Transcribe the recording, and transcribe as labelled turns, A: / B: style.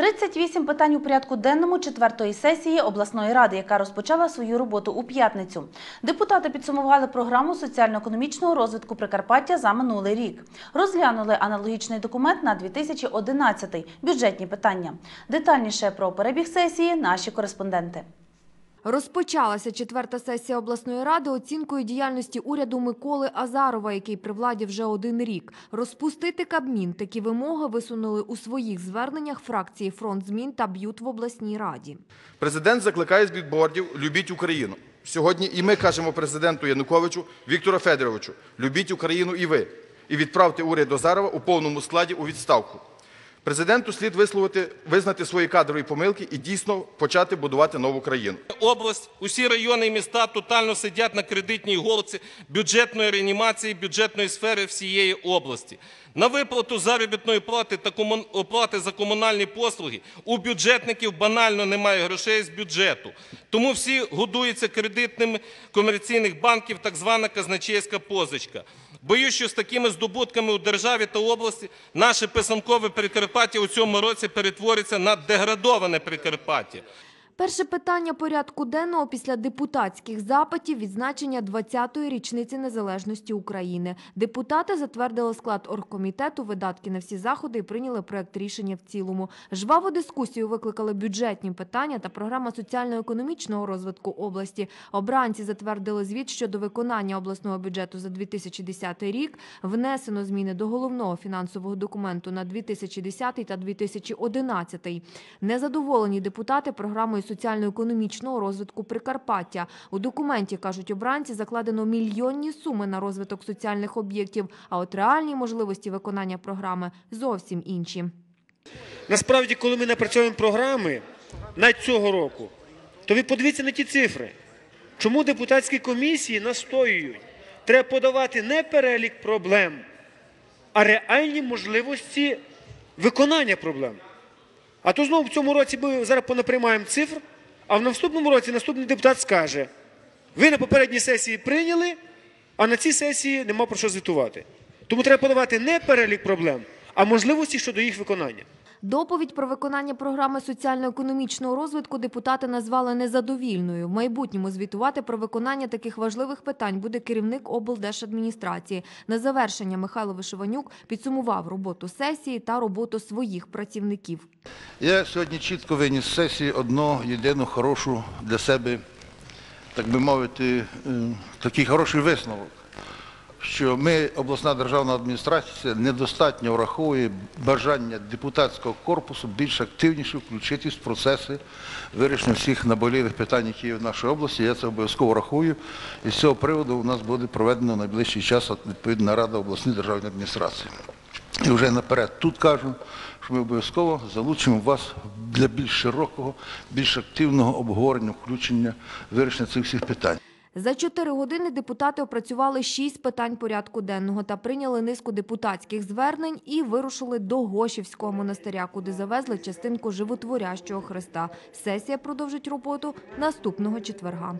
A: 38 питань у порядку денному четвертої сесії обласної ради, яка розпочала свою роботу у п'ятницю. Депутати підсумували програму соціально-економічного розвитку Прикарпаття за минулий рік. Розглянули аналогічний документ на 2011 – бюджетні питання. Детальніше про перебіг сесії наші кореспонденти.
B: Розпочалася четверта сесія обласної ради оцінкою діяльності уряду Миколи Азарова, який при владі вже один рік. Розпустити Кабмін такі вимоги висунули у своїх зверненнях фракції «Фронт змін» та «Б'ют» в обласній раді.
C: Президент закликає з бікбордів «Любіть Україну». Сьогодні і ми кажемо президенту Януковичу Віктору Федоровичу «Любіть Україну і ви» і відправте уряд Озарова у повному складі у відставку. Президенту слід висловити, визнати свої кадрові помилки і дійсно почати будувати нову країну.
D: область, усі райони і міста тотально сидять на кредитній голці бюджетної реанімації, бюджетної сфери всієї області. На виплату заробітної плати та оплати за комунальні послуги у бюджетників банально немає грошей з бюджету. Тому всі годуються кредитними комерційних банків, так звана казначейська позичка. Боюсь, що з такими здобутками у державі та області наше писанкове Прикарпаття у цьому році перетвориться на деградоване Прикарпаття.
B: Перше питання порядку денного після депутатських запитів відзначення 20-ї річниці незалежності України. Депутати затвердили склад оргкомітету, видатки на всі заходи і прийняли проект рішення в цілому. Жваву дискусію викликали бюджетні питання та програма соціально-економічного розвитку області. Обранці затвердили звіт щодо виконання обласного бюджету за 2010 рік. Внесено зміни до головного фінансового документу на 2010 та 2011. Незадоволені депутати програмою соціально-економічного розвитку Прикарпаття. У документі, кажуть обранці, закладено мільйонні суми на розвиток соціальних об'єктів, а от реальні можливості виконання програми зовсім інші.
E: Насправді, коли ми напрацьовуємо програми навіть цього року, то ви подивіться на ті цифри. Чому депутатські комісії настоюють? Треба подавати не перелік проблем, а реальні можливості виконання проблем. А то знову в цьому році ми зараз понаприймаємо цифр, а в наступному році наступний депутат скаже: ви на попередній сесії прийняли, а на цій сесії нема про що звітувати. Тому треба подавати не перелік проблем, а можливості щодо їх виконання.
B: Доповідь про виконання програми соціально-економічного розвитку депутати назвали незадовільною. В майбутньому звітувати про виконання таких важливих питань буде керівник облдержадміністрації. На завершення Михайло Вишиванюк підсумував роботу сесії та роботу своїх працівників.
F: Я сьогодні чітко виніс сесії одну єдину хорошу для себе, так би мовити, е, такий хороший висновок, що ми, обласна державна адміністрація, недостатньо враховує бажання депутатського корпусу більш активніше включитись в процеси вирішення всіх наболілих питань, які є в нашій області. Я це обов'язково рахую. І з цього приводу у нас буде проведено в найближчий час відповідна рада обласної державної адміністрації. І вже наперед тут кажу, що ми обов'язково залучимо вас для більш широкого, більш активного обговорення, включення, вирішення цих всіх питань.
B: За чотири години депутати опрацювали шість питань порядку денного та прийняли низку депутатських звернень і вирушили до Гошівського монастиря, куди завезли частинку животворящого Христа. Сесія продовжить роботу наступного четверга.